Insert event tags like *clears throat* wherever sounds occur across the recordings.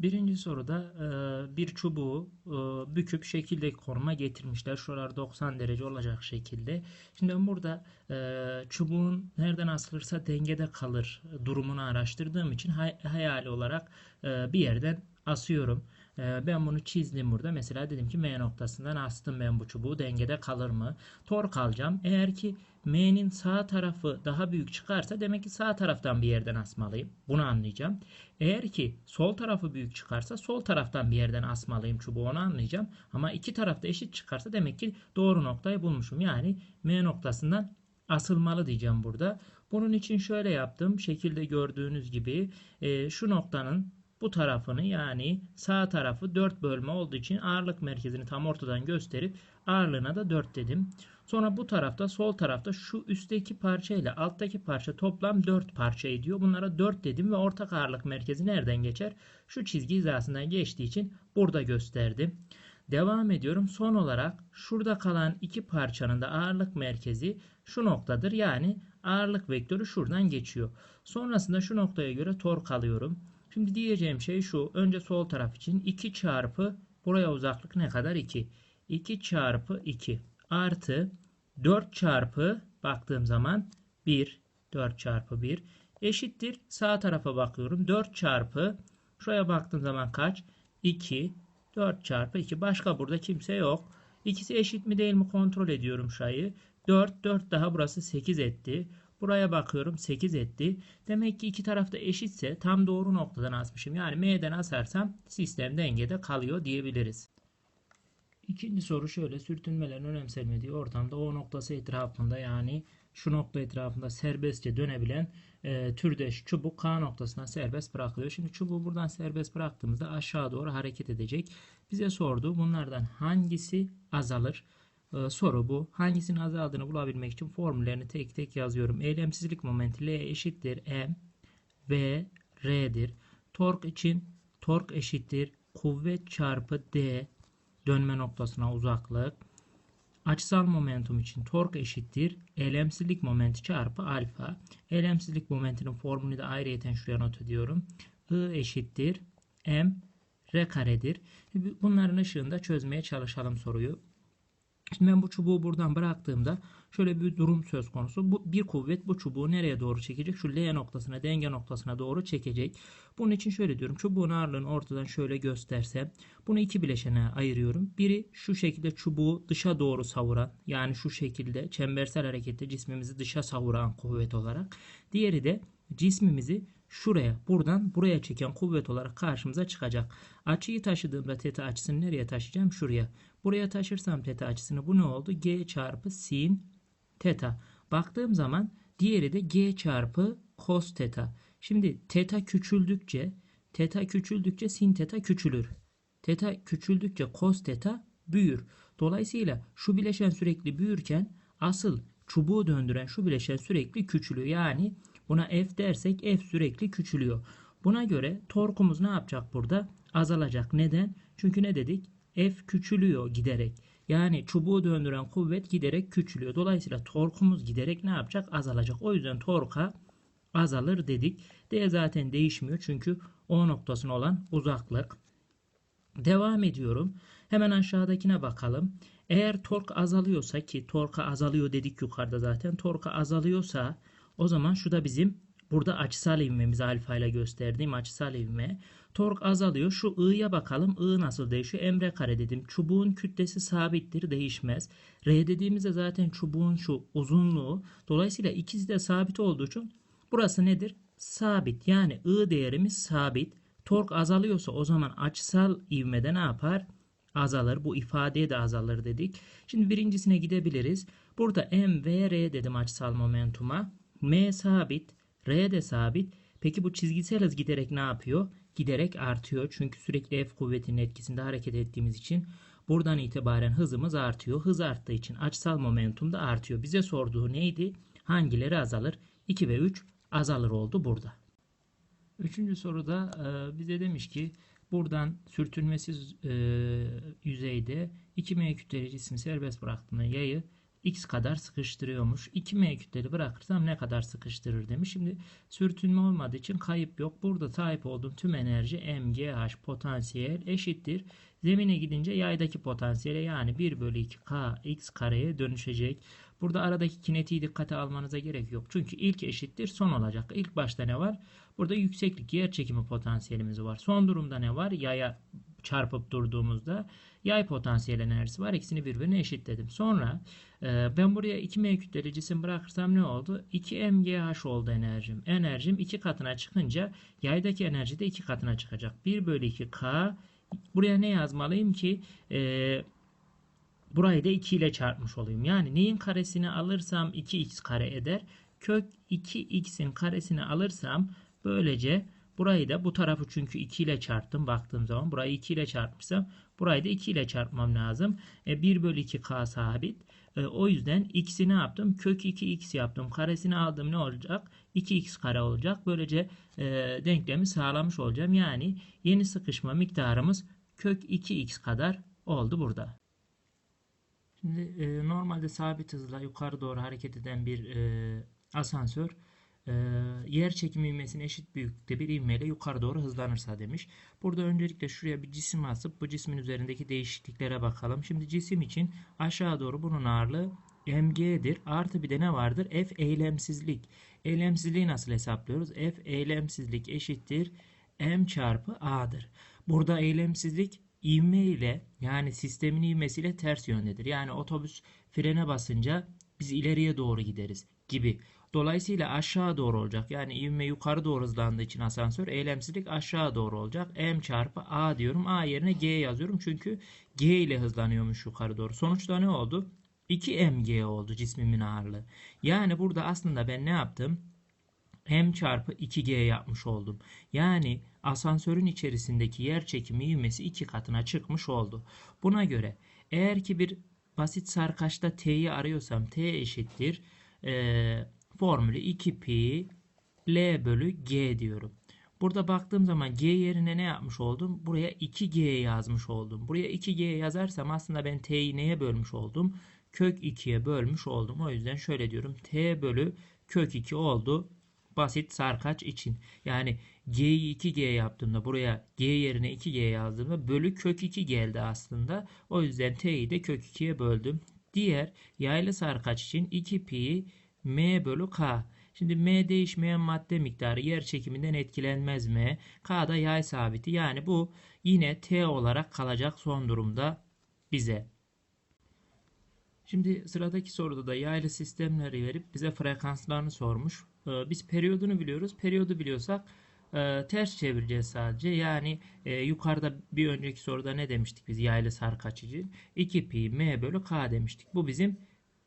Birinci soruda bir çubuğu e, büküp şekildeki konuma getirmişler. Şuralar 90 derece olacak şekilde. Şimdi ben burada e, çubuğun nereden asılırsa dengede kalır durumunu araştırdığım için hay- hayali olarak bir yerden asıyorum. E, ben bunu çizdim burada. Mesela dedim ki M noktasından astım ben bu çubuğu dengede kalır mı? Tork alacağım. Eğer ki M'nin sağ tarafı daha büyük çıkarsa demek ki sağ taraftan bir yerden asmalıyım. Bunu anlayacağım. Eğer ki sol tarafı büyük çıkarsa sol taraftan bir yerden asmalıyım çubuğu onu anlayacağım. Ama iki tarafta eşit çıkarsa demek ki doğru noktayı bulmuşum. Yani M noktasından asılmalı diyeceğim burada. Bunun için şöyle yaptım. Şekilde gördüğünüz gibi e, şu noktanın bu tarafını yani sağ tarafı 4 bölme olduğu için ağırlık merkezini tam ortadan gösterip ağırlığına da 4 dedim. Sonra bu tarafta sol tarafta şu üstteki parça ile alttaki parça toplam 4 parça ediyor. Bunlara 4 dedim ve ortak ağırlık merkezi nereden geçer? Şu çizgi hizasından geçtiği için burada gösterdim. Devam ediyorum. Son olarak şurada kalan iki parçanın da ağırlık merkezi şu noktadır. Yani ağırlık vektörü şuradan geçiyor. Sonrasında şu noktaya göre tork alıyorum. Şimdi diyeceğim şey şu. Önce sol taraf için 2 çarpı buraya uzaklık ne kadar? 2. 2 çarpı 2 artı 4 çarpı baktığım zaman 1 4 çarpı 1 eşittir. Sağ tarafa bakıyorum. 4 çarpı şuraya baktığım zaman kaç? 2 4 çarpı 2. Başka burada kimse yok. İkisi eşit mi değil mi kontrol ediyorum şurayı. 4 4 daha burası 8 etti. Buraya bakıyorum 8 etti. Demek ki iki tarafta eşitse tam doğru noktadan asmışım. Yani M'den asarsam sistem dengede kalıyor diyebiliriz. İkinci soru şöyle sürtünmelerin önemsenmediği ortamda O noktası etrafında yani şu nokta etrafında serbestçe dönebilen e, türdeş çubuk K noktasına serbest bırakılıyor. Şimdi çubuğu buradan serbest bıraktığımızda aşağı doğru hareket edecek. Bize sordu bunlardan hangisi azalır? Ee, soru bu. Hangisinin azaldığını bulabilmek için formüllerini tek tek yazıyorum. Eylemsizlik momenti L eşittir M V R'dir. Tork için tork eşittir kuvvet çarpı D dönme noktasına uzaklık. Açısal momentum için tork eşittir eylemsizlik momenti çarpı alfa. Eylemsizlik momentinin formülünü de ayrıyeten şuraya not ediyorum. I eşittir M R karedir. Bunların ışığında çözmeye çalışalım soruyu. Şimdi ben bu çubuğu buradan bıraktığımda şöyle bir durum söz konusu. Bu bir kuvvet bu çubuğu nereye doğru çekecek? Şu L noktasına, denge noktasına doğru çekecek. Bunun için şöyle diyorum. Çubuğun ağırlığını ortadan şöyle göstersem bunu iki bileşene ayırıyorum. Biri şu şekilde çubuğu dışa doğru savuran yani şu şekilde çembersel harekette cismimizi dışa savuran kuvvet olarak. Diğeri de cismimizi şuraya buradan buraya çeken kuvvet olarak karşımıza çıkacak. Açıyı taşıdığımda teta açısını nereye taşıyacağım? Şuraya. Buraya taşırsam teta açısını bu ne oldu? G çarpı sin teta. Baktığım zaman diğeri de G çarpı cos teta. Şimdi teta küçüldükçe teta küçüldükçe sin teta küçülür. Teta küçüldükçe cos teta büyür. Dolayısıyla şu bileşen sürekli büyürken asıl çubuğu döndüren şu bileşen sürekli küçülüyor. Yani buna F dersek F sürekli küçülüyor. Buna göre torkumuz ne yapacak burada? Azalacak. Neden? Çünkü ne dedik? F küçülüyor giderek. Yani çubuğu döndüren kuvvet giderek küçülüyor. Dolayısıyla torkumuz giderek ne yapacak? Azalacak. O yüzden torka azalır dedik. D zaten değişmiyor çünkü O noktasına olan uzaklık. Devam ediyorum. Hemen aşağıdakine bakalım. Eğer tork azalıyorsa ki torka azalıyor dedik yukarıda zaten. Torka azalıyorsa o zaman şu da bizim burada açısal ivmemiz alfa ile gösterdiğim açısal ivme. Tork azalıyor. Şu I'ya bakalım. I nasıl değişiyor? Emre kare dedim. Çubuğun kütlesi sabittir. Değişmez. R dediğimizde zaten çubuğun şu uzunluğu. Dolayısıyla ikisi de sabit olduğu için burası nedir? Sabit. Yani I değerimiz sabit. Tork azalıyorsa o zaman açısal ivmede ne yapar? Azalır. Bu ifadeye de azalır dedik. Şimdi birincisine gidebiliriz. Burada M ve R dedim açısal momentuma. M sabit. R de sabit. Peki bu çizgisel hız giderek ne yapıyor? Giderek artıyor. Çünkü sürekli F kuvvetinin etkisinde hareket ettiğimiz için buradan itibaren hızımız artıyor. Hız arttığı için açısal momentum da artıyor. Bize sorduğu neydi? Hangileri azalır? 2 ve 3 azalır oldu burada. Üçüncü soruda e, bize demiş ki buradan sürtünmesiz e, yüzeyde 2 m kütleli cismi serbest bıraktığında yayı x kadar sıkıştırıyormuş. 2m kütleli bırakırsam ne kadar sıkıştırır demiş. Şimdi sürtünme olmadığı için kayıp yok. Burada sahip olduğum tüm enerji mgh potansiyel eşittir. Zemine gidince yaydaki potansiyele yani 1 bölü 2 k x kareye dönüşecek. Burada aradaki kinetiği dikkate almanıza gerek yok. Çünkü ilk eşittir son olacak. İlk başta ne var? Burada yükseklik yer çekimi potansiyelimiz var. Son durumda ne var? Yaya çarpıp durduğumuzda yay potansiyel enerjisi var. İkisini birbirine eşitledim. Sonra e, ben buraya 2m kütleli cisim bırakırsam ne oldu? 2 mgh oldu enerjim. Enerjim 2 katına çıkınca yaydaki enerji de 2 katına çıkacak. 1 bölü 2 k buraya ne yazmalıyım ki? Eee Burayı da 2 ile çarpmış olayım. Yani neyin karesini alırsam 2x kare eder. Kök 2x'in karesini alırsam böylece burayı da bu tarafı çünkü 2 ile çarptım baktığım zaman. Burayı 2 ile çarpmışsam burayı da 2 ile çarpmam lazım. E, 1 bölü 2k sabit. E, o yüzden x'i ne yaptım? Kök 2x yaptım. Karesini aldım ne olacak? 2x kare olacak. Böylece e, denklemi sağlamış olacağım. Yani yeni sıkışma miktarımız kök 2x kadar oldu burada. Şimdi e, normalde sabit hızla yukarı doğru hareket eden bir e, asansör e, yer çekimi ivmesine eşit büyüklükte bir ivmeyle yukarı doğru hızlanırsa demiş. Burada öncelikle şuraya bir cisim asıp bu cismin üzerindeki değişikliklere bakalım. Şimdi cisim için aşağı doğru bunun ağırlığı mg'dir. Artı bir de ne vardır? F eylemsizlik. Eylemsizliği nasıl hesaplıyoruz? F eylemsizlik eşittir m çarpı a'dır. Burada eylemsizlik ivme ile yani sistemin ivmesiyle ters yöndedir. Yani otobüs frene basınca biz ileriye doğru gideriz gibi. Dolayısıyla aşağı doğru olacak. Yani ivme yukarı doğru hızlandığı için asansör eylemsizlik aşağı doğru olacak. M çarpı A diyorum. A yerine G yazıyorum. Çünkü G ile hızlanıyormuş yukarı doğru. Sonuçta ne oldu? 2 mg oldu cismimin ağırlığı. Yani burada aslında ben ne yaptım? M çarpı 2G yapmış oldum. Yani asansörün içerisindeki yer çekimi ivmesi iki katına çıkmış oldu. Buna göre eğer ki bir basit sarkaçta T'yi arıyorsam T eşittir e, formülü 2pi L bölü G diyorum. Burada baktığım zaman G yerine ne yapmış oldum? Buraya 2G yazmış oldum. Buraya 2G yazarsam aslında ben T'yi neye bölmüş oldum? Kök 2'ye bölmüş oldum. O yüzden şöyle diyorum. T bölü kök 2 oldu basit sarkaç için. Yani G'yi 2G yaptığımda buraya G yerine 2G yazdığımda bölü kök 2 geldi aslında. O yüzden T'yi de kök 2'ye böldüm. Diğer yaylı sarkaç için 2pi m bölü k. Şimdi m değişmeyen madde miktarı yer çekiminden etkilenmez mi? K da yay sabiti. Yani bu yine T olarak kalacak son durumda bize. Şimdi sıradaki soruda da yaylı sistemleri verip bize frekanslarını sormuş. Ee, biz periyodunu biliyoruz. Periyodu biliyorsak e, ters çevireceğiz sadece. Yani e, yukarıda bir önceki soruda ne demiştik biz yaylı sarkaç için? 2 pi m bölü k demiştik. Bu bizim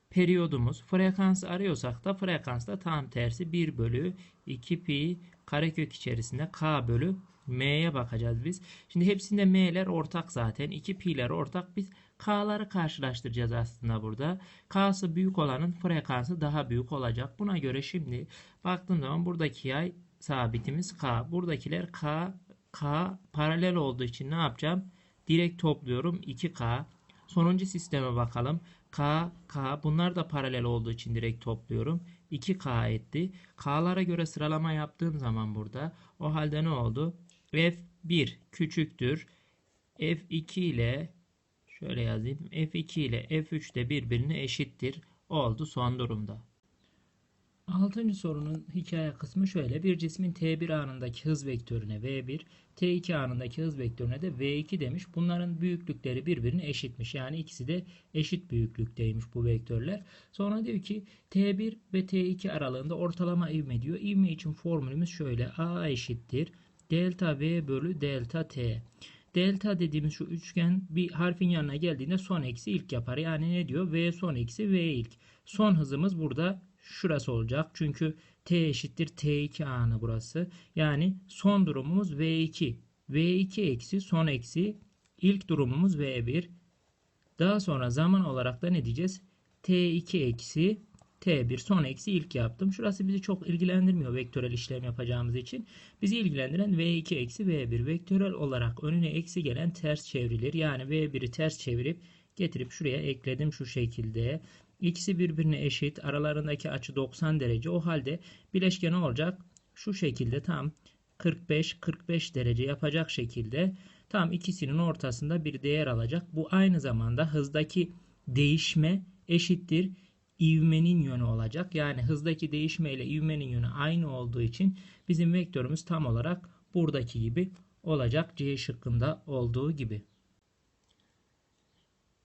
periyodumuz. Frekans arıyorsak da frekans da tam tersi 1 bölü 2 pi karekök içerisinde k bölü m'ye bakacağız biz. Şimdi hepsinde m'ler ortak zaten. 2 pi'ler ortak. Biz K'ları karşılaştıracağız aslında burada. K'sı büyük olanın frekansı daha büyük olacak. Buna göre şimdi baktığım zaman buradaki yay sabitimiz K. Buradakiler K, K paralel olduğu için ne yapacağım? Direkt topluyorum 2K. Sonuncu sisteme bakalım. K, K bunlar da paralel olduğu için direkt topluyorum. 2K etti. K'lara göre sıralama yaptığım zaman burada o halde ne oldu? F1 küçüktür. F2 ile Şöyle yazayım. F2 ile F3 de birbirine eşittir. Oldu son durumda. Altıncı sorunun hikaye kısmı şöyle. Bir cismin T1 anındaki hız vektörüne V1, T2 anındaki hız vektörüne de V2 demiş. Bunların büyüklükleri birbirine eşitmiş. Yani ikisi de eşit büyüklükteymiş bu vektörler. Sonra diyor ki T1 ve T2 aralığında ortalama ivme diyor. İvme için formülümüz şöyle. A eşittir. Delta V bölü delta T. Delta dediğimiz şu üçgen bir harfin yanına geldiğinde son eksi ilk yapar. Yani ne diyor? V son eksi V ilk. Son hızımız burada şurası olacak. Çünkü T eşittir T2 anı burası. Yani son durumumuz V2. V2 eksi son eksi ilk durumumuz V1. Daha sonra zaman olarak da ne diyeceğiz? T2 eksi T1 son eksi ilk yaptım. Şurası bizi çok ilgilendirmiyor vektörel işlem yapacağımız için. Bizi ilgilendiren V2 eksi V1. Vektörel olarak önüne eksi gelen ters çevrilir. Yani V1'i ters çevirip getirip şuraya ekledim şu şekilde. İkisi birbirine eşit. Aralarındaki açı 90 derece. O halde bileşke ne olacak? Şu şekilde tam 45-45 derece yapacak şekilde tam ikisinin ortasında bir değer alacak. Bu aynı zamanda hızdaki değişme eşittir ivmenin yönü olacak. Yani hızdaki değişme ile ivmenin yönü aynı olduğu için bizim vektörümüz tam olarak buradaki gibi olacak. C şıkkında olduğu gibi.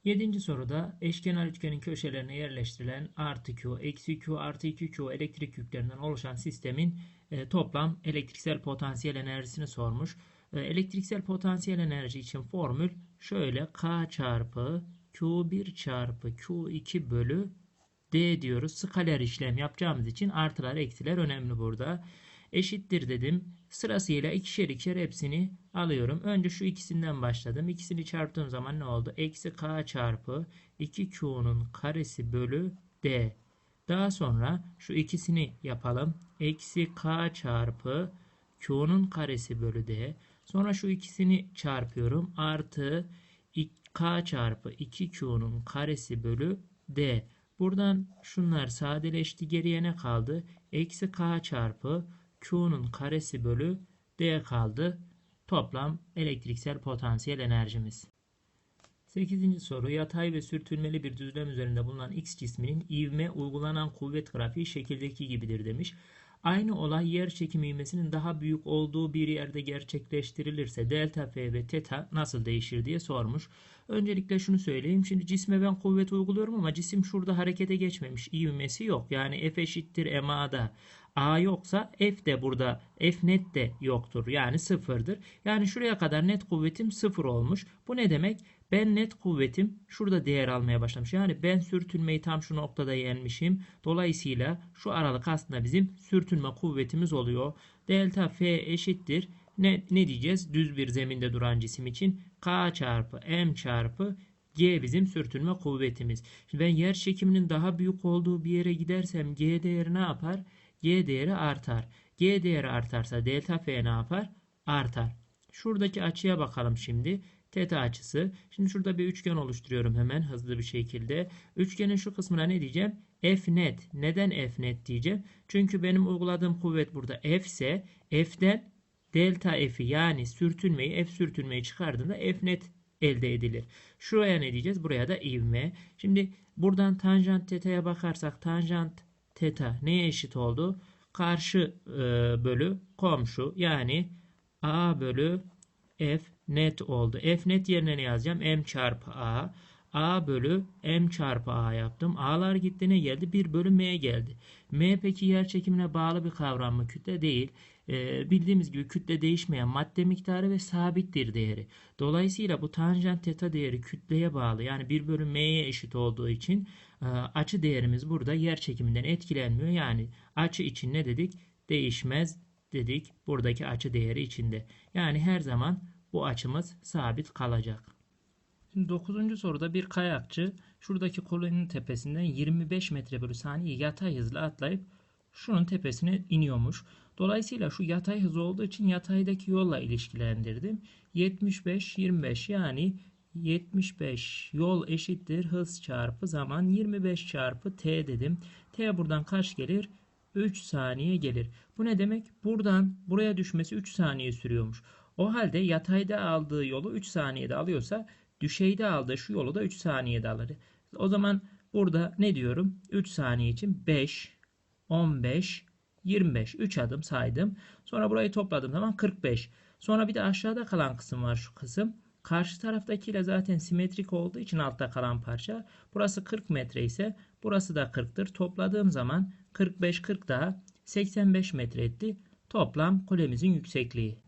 Yedinci soruda eşkenar üçgenin köşelerine yerleştirilen artı Q, eksi Q, artı 2Q elektrik yüklerinden oluşan sistemin e, toplam elektriksel potansiyel enerjisini sormuş. E, elektriksel potansiyel enerji için formül şöyle K çarpı Q1 çarpı Q2 bölü D diyoruz. Skaler işlem yapacağımız için artılar eksiler önemli burada. Eşittir dedim. Sırasıyla ikişer ikişer hepsini alıyorum. Önce şu ikisinden başladım. İkisini çarptığım zaman ne oldu? Eksi K çarpı 2Q'nun karesi bölü D. Daha sonra şu ikisini yapalım. Eksi K çarpı Q'nun karesi bölü D. Sonra şu ikisini çarpıyorum. Artı K çarpı 2Q'nun karesi bölü D. Buradan şunlar sadeleşti. Geriye ne kaldı? Eksi K çarpı Q'nun karesi bölü D kaldı. Toplam elektriksel potansiyel enerjimiz. 8. soru yatay ve sürtünmeli bir düzlem üzerinde bulunan X cisminin ivme uygulanan kuvvet grafiği şekildeki gibidir demiş. Aynı olay yer çekimi ivmesinin daha büyük olduğu bir yerde gerçekleştirilirse delta F ve teta nasıl değişir diye sormuş. Öncelikle şunu söyleyeyim. Şimdi cisme ben kuvvet uyguluyorum ama cisim şurada harekete geçmemiş. İvmesi yok. Yani F eşittir MA'da. A yoksa F de burada F net de yoktur. Yani sıfırdır. Yani şuraya kadar net kuvvetim sıfır olmuş. Bu ne demek? Ben net kuvvetim şurada değer almaya başlamış. Yani ben sürtünmeyi tam şu noktada yenmişim. Dolayısıyla şu aralık aslında bizim sürtünme kuvvetimiz oluyor. Delta F eşittir. Ne, ne diyeceğiz? Düz bir zeminde duran cisim için K çarpı M çarpı G bizim sürtünme kuvvetimiz. Şimdi ben yer çekiminin daha büyük olduğu bir yere gidersem G değeri ne yapar? G değeri artar. G değeri artarsa delta F ne yapar? Artar. Şuradaki açıya bakalım şimdi. Teta açısı. Şimdi şurada bir üçgen oluşturuyorum hemen hızlı bir şekilde. Üçgenin şu kısmına ne diyeceğim? F net. Neden F net diyeceğim? Çünkü benim uyguladığım kuvvet burada F ise F'den delta F'i yani sürtünmeyi F sürtünmeyi çıkardığında F net elde edilir. Şuraya ne diyeceğiz? Buraya da ivme. Şimdi buradan tanjant teta'ya bakarsak tanjant teta neye eşit oldu? Karşı e, bölü komşu yani A bölü F net oldu. F net yerine ne yazacağım? M çarpı A. A bölü M çarpı A yaptım. A'lar gitti ne geldi? 1 bölü M geldi. M peki yer çekimine bağlı bir kavram mı? Kütle değil. Ee, bildiğimiz gibi kütle değişmeyen madde miktarı ve sabittir değeri. Dolayısıyla bu tanjant teta değeri kütleye bağlı. Yani 1 bölü M'ye eşit olduğu için açı değerimiz burada yer çekiminden etkilenmiyor. Yani açı için ne dedik? Değişmez dedik buradaki açı değeri içinde. Yani her zaman bu açımız sabit kalacak. Şimdi 9. soruda bir kayakçı şuradaki koloninin tepesinden 25 metre bölü saniye yatay hızla atlayıp şunun tepesine iniyormuş. Dolayısıyla şu yatay hız olduğu için yataydaki yolla ilişkilendirdim. 75-25 yani 75 yol eşittir hız çarpı zaman 25 çarpı t dedim. T buradan kaç gelir? 3 saniye gelir. Bu ne demek? Buradan buraya düşmesi 3 saniye sürüyormuş. O halde yatayda aldığı yolu 3 saniyede alıyorsa düşeyde aldığı şu yolu da 3 saniyede alır. O zaman burada ne diyorum? 3 saniye için 5, 15, 25. 3 adım saydım. Sonra burayı topladım zaman 45. Sonra bir de aşağıda kalan kısım var şu kısım. Karşı taraftakiyle zaten simetrik olduğu için altta kalan parça. Burası 40 metre ise burası da 40'tır. Topladığım zaman 45 40 daha 85 metre etti. Toplam kulemizin yüksekliği.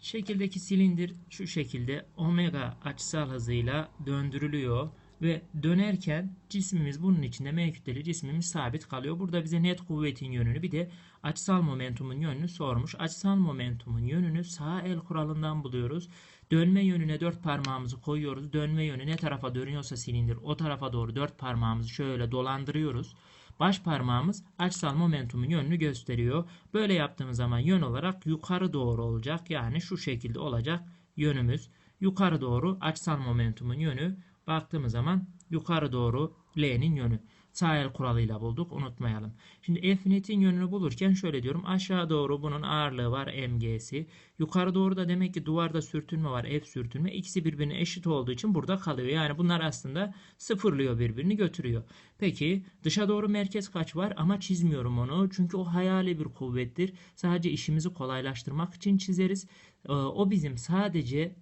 Şekildeki silindir şu şekilde omega açısal hızıyla döndürülüyor ve dönerken cismimiz bunun içinde M kütleli cismimiz sabit kalıyor. Burada bize net kuvvetin yönünü bir de açısal momentumun yönünü sormuş. Açısal momentumun yönünü sağ el kuralından buluyoruz. Dönme yönüne dört parmağımızı koyuyoruz. Dönme yönü ne tarafa dönüyorsa silindir o tarafa doğru dört parmağımızı şöyle dolandırıyoruz. Baş parmağımız açısal momentumun yönünü gösteriyor. Böyle yaptığımız zaman yön olarak yukarı doğru olacak. Yani şu şekilde olacak yönümüz. Yukarı doğru açısal momentumun yönü baktığımız zaman yukarı doğru L'nin yönü. Sağ el kuralıyla bulduk. Unutmayalım. Şimdi F netin yönünü bulurken şöyle diyorum. Aşağı doğru bunun ağırlığı var mg'si. Yukarı doğru da demek ki duvarda sürtünme var. F sürtünme. İkisi birbirine eşit olduğu için burada kalıyor. Yani bunlar aslında sıfırlıyor birbirini götürüyor. Peki dışa doğru merkez kaç var ama çizmiyorum onu. Çünkü o hayali bir kuvvettir. Sadece işimizi kolaylaştırmak için çizeriz. Ee, O bizim sadece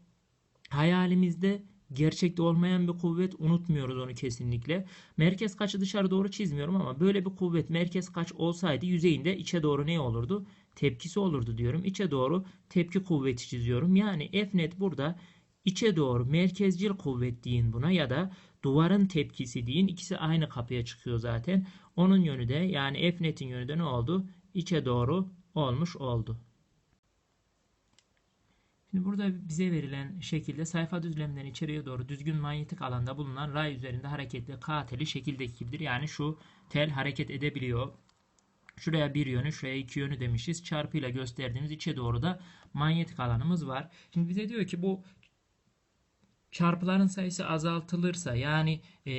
hayalimizde gerçekte olmayan bir kuvvet unutmuyoruz onu kesinlikle. Merkez kaçı dışarı doğru çizmiyorum ama böyle bir kuvvet merkez kaç olsaydı yüzeyinde içe doğru ne olurdu? Tepkisi olurdu diyorum. İçe doğru tepki kuvveti çiziyorum. Yani F net burada içe doğru merkezcil kuvvet deyin buna ya da duvarın tepkisi deyin. İkisi aynı kapıya çıkıyor zaten. Onun yönü de yani F netin yönü de ne oldu? İçe doğru olmuş oldu. Şimdi burada bize verilen şekilde sayfa düzleminden içeriye doğru düzgün manyetik alanda bulunan ray üzerinde hareketli K teli şekildeki gibidir. Yani şu tel hareket edebiliyor. Şuraya bir yönü, şuraya iki yönü demişiz. Çarpıyla gösterdiğimiz içe doğru da manyetik alanımız var. Şimdi bize diyor ki bu çarpıların sayısı azaltılırsa yani e,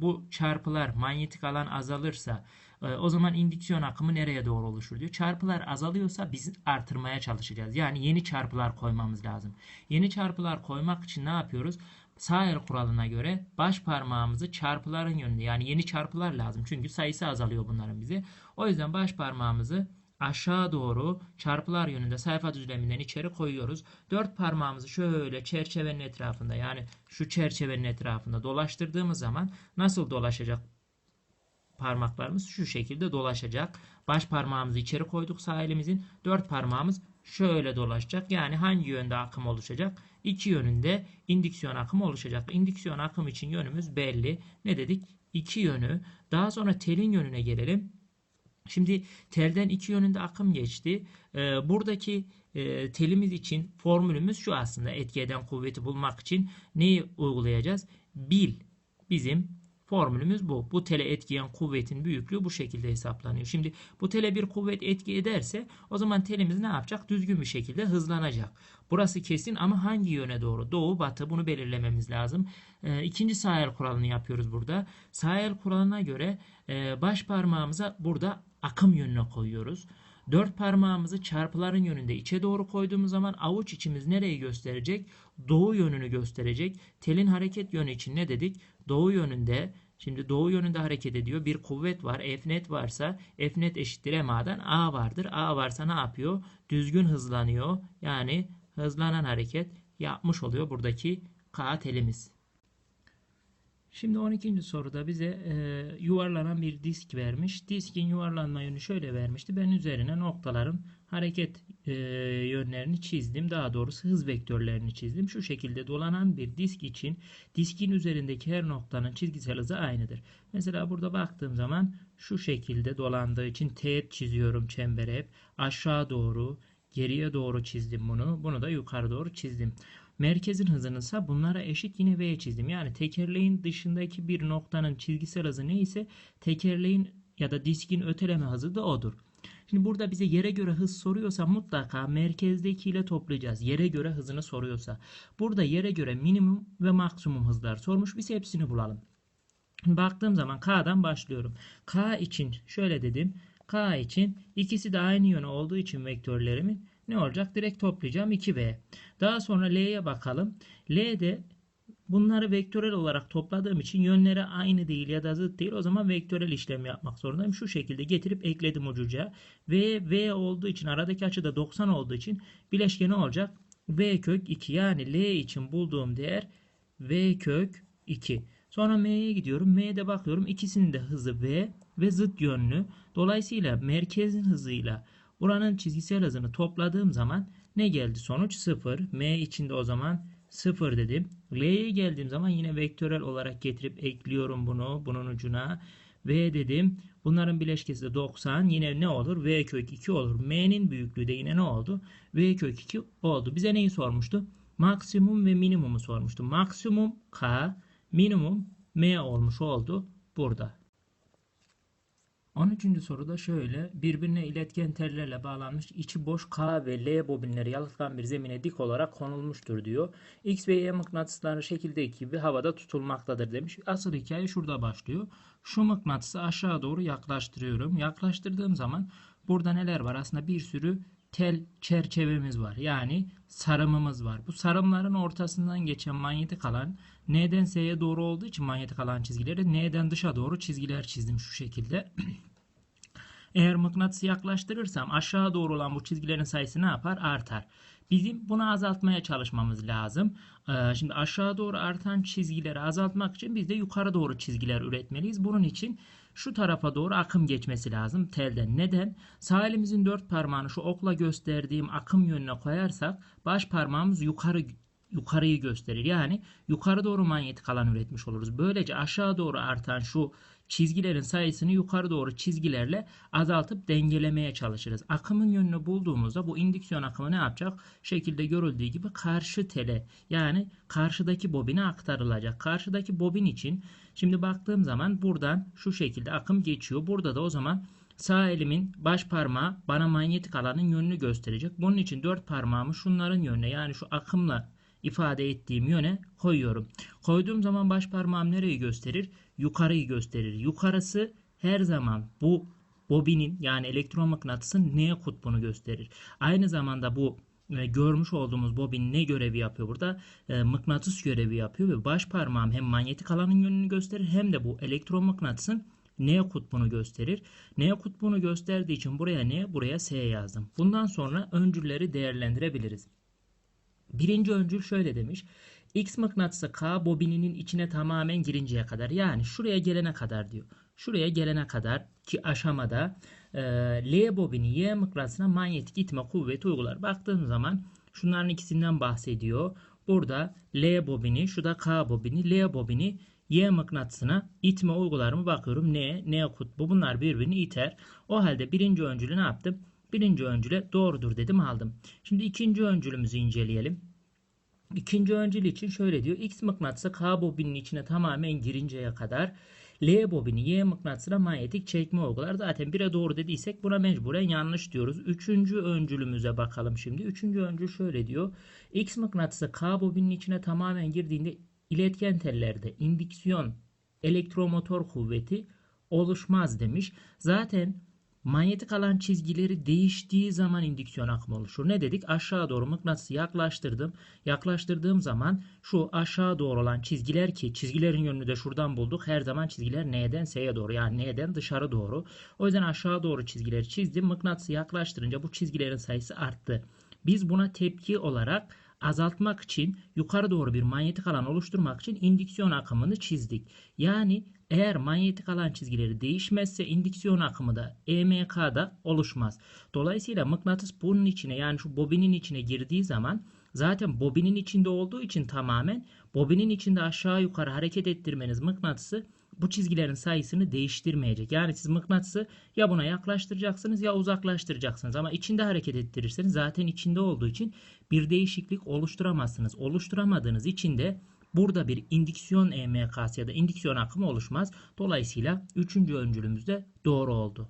bu çarpılar manyetik alan azalırsa o zaman indüksiyon akımı nereye doğru oluşur diyor. Çarpılar azalıyorsa biz artırmaya çalışacağız. Yani yeni çarpılar koymamız lazım. Yeni çarpılar koymak için ne yapıyoruz? Sağ el kuralına göre baş parmağımızı çarpıların yönünde yani yeni çarpılar lazım. Çünkü sayısı azalıyor bunların bize. O yüzden baş parmağımızı aşağı doğru çarpılar yönünde sayfa düzleminden içeri koyuyoruz. Dört parmağımızı şöyle çerçevenin etrafında yani şu çerçevenin etrafında dolaştırdığımız zaman nasıl dolaşacak parmaklarımız şu şekilde dolaşacak. Baş parmağımızı içeri koyduk sağ elimizin. Dört parmağımız şöyle dolaşacak. Yani hangi yönde akım oluşacak? İki yönünde indüksiyon akımı oluşacak. İndüksiyon akım için yönümüz belli. Ne dedik? İki yönü. Daha sonra telin yönüne gelelim. Şimdi telden iki yönünde akım geçti. Ee, buradaki e, telimiz için formülümüz şu aslında. Etki eden kuvveti bulmak için neyi uygulayacağız? Bil bizim Formülümüz bu. Bu tele etkiyen kuvvetin büyüklüğü bu şekilde hesaplanıyor. Şimdi bu tele bir kuvvet etki ederse o zaman telimiz ne yapacak? Düzgün bir şekilde hızlanacak. Burası kesin ama hangi yöne doğru? Doğu, batı bunu belirlememiz lazım. E, ikinci sağ el kuralını yapıyoruz burada. Sağ el kuralına göre e, baş parmağımıza burada akım yönüne koyuyoruz. Dört parmağımızı çarpıların yönünde içe doğru koyduğumuz zaman avuç içimiz nereyi gösterecek? Doğu yönünü gösterecek. Telin hareket yönü için ne dedik? Doğu yönünde Şimdi doğu yönünde hareket ediyor. Bir kuvvet var. F net varsa F net eşittir MA'dan A vardır. A varsa ne yapıyor? Düzgün hızlanıyor. Yani hızlanan hareket yapmış oluyor buradaki K telimiz. Şimdi 12. soruda bize e, yuvarlanan bir disk vermiş. Diskin yuvarlanma yönü şöyle vermişti. Ben üzerine noktaların hareket e, yönlerini çizdim. Daha doğrusu hız vektörlerini çizdim. Şu şekilde dolanan bir disk için diskin üzerindeki her noktanın çizgisel hızı aynıdır. Mesela burada baktığım zaman şu şekilde dolandığı için teğet çiziyorum çembere hep. Aşağı doğru, geriye doğru çizdim bunu. Bunu da yukarı doğru çizdim. Merkezin hızını ise bunlara eşit yine V çizdim. Yani tekerleğin dışındaki bir noktanın çizgisel hızı neyse tekerleğin ya da diskin öteleme hızı da odur. Şimdi burada bize yere göre hız soruyorsa mutlaka merkezdeki ile toplayacağız. Yere göre hızını soruyorsa. Burada yere göre minimum ve maksimum hızlar sormuş. Biz hepsini bulalım. Baktığım zaman K'dan başlıyorum. K için şöyle dedim. K için ikisi de aynı yöne olduğu için vektörlerimin ne olacak? Direkt toplayacağım 2V. Daha sonra L'ye bakalım. L'de bunları vektörel olarak topladığım için yönleri aynı değil ya da zıt değil. O zaman vektörel işlem yapmak zorundayım. Şu şekilde getirip ekledim ucuca. V, V olduğu için aradaki açı da 90 olduğu için bileşke ne olacak? V kök 2 yani L için bulduğum değer V kök 2. Sonra M'ye gidiyorum. M'de bakıyorum. İkisinin de hızı V ve zıt yönlü. Dolayısıyla merkezin hızıyla buranın çizgisel hızını topladığım zaman ne geldi? Sonuç 0. M içinde o zaman 0 dedim. L'ye geldiğim zaman yine vektörel olarak getirip ekliyorum bunu bunun ucuna. V dedim. Bunların bileşkesi de 90. Yine ne olur? V kök 2 olur. M'nin büyüklüğü de yine ne oldu? V kök 2 oldu. Bize neyi sormuştu? Maksimum ve minimumu sormuştu. Maksimum K, minimum M olmuş oldu burada. 13. soruda şöyle birbirine iletken tellerle bağlanmış içi boş K ve L bobinleri yalıtkan bir zemine dik olarak konulmuştur diyor. X ve Y mıknatısları şekildeki gibi havada tutulmaktadır demiş. Asıl hikaye şurada başlıyor. Şu mıknatısı aşağı doğru yaklaştırıyorum. Yaklaştırdığım zaman burada neler var? Aslında bir sürü tel çerçevemiz var. Yani sarımımız var. Bu sarımların ortasından geçen manyetik alan N'den S'ye doğru olduğu için manyetik alan çizgileri N'den dışa doğru çizgiler çizdim şu şekilde. *clears throat* Eğer mıknatısı yaklaştırırsam aşağı doğru olan bu çizgilerin sayısı ne yapar? Artar. Bizim bunu azaltmaya çalışmamız lazım. Ee, şimdi aşağı doğru artan çizgileri azaltmak için biz de yukarı doğru çizgiler üretmeliyiz. Bunun için şu tarafa doğru akım geçmesi lazım telden. Neden? Sağ elimizin dört parmağını şu okla gösterdiğim akım yönüne koyarsak baş parmağımız yukarı yukarıyı gösterir. Yani yukarı doğru manyetik alan üretmiş oluruz. Böylece aşağı doğru artan şu çizgilerin sayısını yukarı doğru çizgilerle azaltıp dengelemeye çalışırız. Akımın yönünü bulduğumuzda bu indüksiyon akımı ne yapacak? Şekilde görüldüğü gibi karşı tele yani karşıdaki bobine aktarılacak. Karşıdaki bobin için şimdi baktığım zaman buradan şu şekilde akım geçiyor. Burada da o zaman sağ elimin baş parmağı bana manyetik alanın yönünü gösterecek. Bunun için dört parmağımı şunların yönüne yani şu akımla ifade ettiğim yöne koyuyorum. Koyduğum zaman baş parmağım nereyi gösterir? Yukarıyı gösterir. Yukarısı her zaman bu bobinin yani elektromıknatısın N kutbunu gösterir. Aynı zamanda bu e, görmüş olduğumuz bobin ne görevi yapıyor burada? E, mıknatıs görevi yapıyor ve baş parmağım hem manyetik alanın yönünü gösterir hem de bu elektromıknatısın N kutbunu gösterir. N kutbunu gösterdiği için buraya N, buraya S yazdım. Bundan sonra öncülleri değerlendirebiliriz. Birinci öncül şöyle demiş. X mıknatısı K bobininin içine tamamen girinceye kadar yani şuraya gelene kadar diyor. Şuraya gelene kadar ki aşamada e, L bobini Y mıknatısına manyetik itme kuvveti uygular. Baktığım zaman şunların ikisinden bahsediyor. Burada L bobini, şu da K bobini, L bobini Y mıknatısına itme uygular mı bakıyorum. N, N kutbu bunlar birbirini iter. O halde birinci öncülü ne yaptım? Birinci öncüle doğrudur dedim aldım. Şimdi ikinci öncülümüzü inceleyelim. İkinci öncül için şöyle diyor. X mıknatısı K bobinin içine tamamen girinceye kadar L bobini Y mıknatısına manyetik çekme uygular. Zaten bire doğru dediysek buna mecburen yanlış diyoruz. Üçüncü öncülümüze bakalım şimdi. Üçüncü öncül şöyle diyor. X mıknatısı K bobinin içine tamamen girdiğinde iletken tellerde indüksiyon elektromotor kuvveti oluşmaz demiş. Zaten Manyetik alan çizgileri değiştiği zaman indüksiyon akımı oluşur. Ne dedik? Aşağı doğru mıknatısı yaklaştırdım. Yaklaştırdığım zaman şu aşağı doğru olan çizgiler ki çizgilerin yönünü de şuradan bulduk. Her zaman çizgiler N'den S'ye doğru yani N'den dışarı doğru. O yüzden aşağı doğru çizgileri çizdim. Mıknatısı yaklaştırınca bu çizgilerin sayısı arttı. Biz buna tepki olarak azaltmak için yukarı doğru bir manyetik alan oluşturmak için indüksiyon akımını çizdik. Yani eğer manyetik alan çizgileri değişmezse indüksiyon akımı da EMK'da oluşmaz. Dolayısıyla mıknatıs bunun içine yani şu bobinin içine girdiği zaman zaten bobinin içinde olduğu için tamamen bobinin içinde aşağı yukarı hareket ettirmeniz mıknatısı bu çizgilerin sayısını değiştirmeyecek. Yani siz mıknatısı ya buna yaklaştıracaksınız ya uzaklaştıracaksınız. Ama içinde hareket ettirirseniz zaten içinde olduğu için bir değişiklik oluşturamazsınız. Oluşturamadığınız için de burada bir indüksiyon EMK'sı ya da indüksiyon akımı oluşmaz. Dolayısıyla 3. öncülümüz de doğru oldu.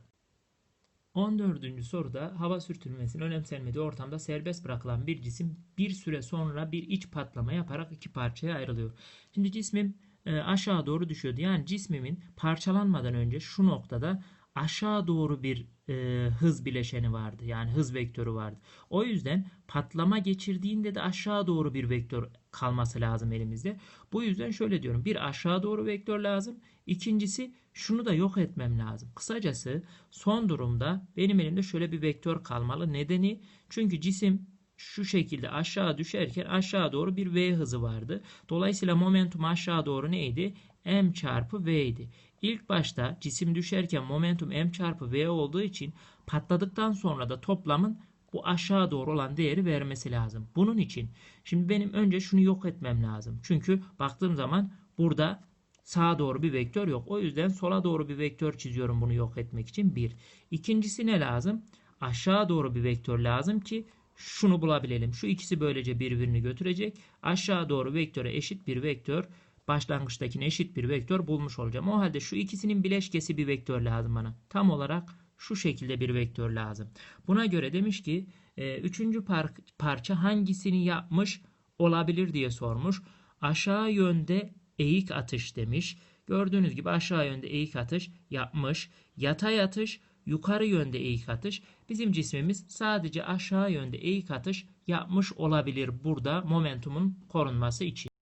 14. soruda hava sürtünmesinin önemsenmediği ortamda serbest bırakılan bir cisim bir süre sonra bir iç patlama yaparak iki parçaya ayrılıyor. Şimdi cismim e, aşağı doğru düşüyordu. Yani cismimin parçalanmadan önce şu noktada aşağı doğru bir e, hız bileşeni vardı. Yani hız vektörü vardı. O yüzden patlama geçirdiğinde de aşağı doğru bir vektör kalması lazım elimizde. Bu yüzden şöyle diyorum. Bir aşağı doğru vektör lazım. İkincisi şunu da yok etmem lazım. Kısacası son durumda benim elimde şöyle bir vektör kalmalı. Nedeni çünkü cisim şu şekilde aşağı düşerken aşağı doğru bir v hızı vardı. Dolayısıyla momentum aşağı doğru neydi? m çarpı v idi. İlk başta cisim düşerken momentum m çarpı v olduğu için patladıktan sonra da toplamın bu aşağı doğru olan değeri vermesi lazım. Bunun için şimdi benim önce şunu yok etmem lazım. Çünkü baktığım zaman burada sağa doğru bir vektör yok. O yüzden sola doğru bir vektör çiziyorum bunu yok etmek için. Bir. İkincisi ne lazım? Aşağı doğru bir vektör lazım ki şunu bulabilelim. Şu ikisi böylece birbirini götürecek. Aşağı doğru vektöre eşit bir vektör başlangıçtakine eşit bir vektör bulmuş olacağım. O halde şu ikisinin bileşkesi bir vektör lazım bana. Tam olarak şu şekilde bir vektör lazım. Buna göre demiş ki e, üçüncü par- parça hangisini yapmış olabilir diye sormuş. Aşağı yönde eğik atış demiş. Gördüğünüz gibi aşağı yönde eğik atış yapmış. Yatay atış, yukarı yönde eğik atış. Bizim cismimiz sadece aşağı yönde eğik atış yapmış olabilir burada momentumun korunması için.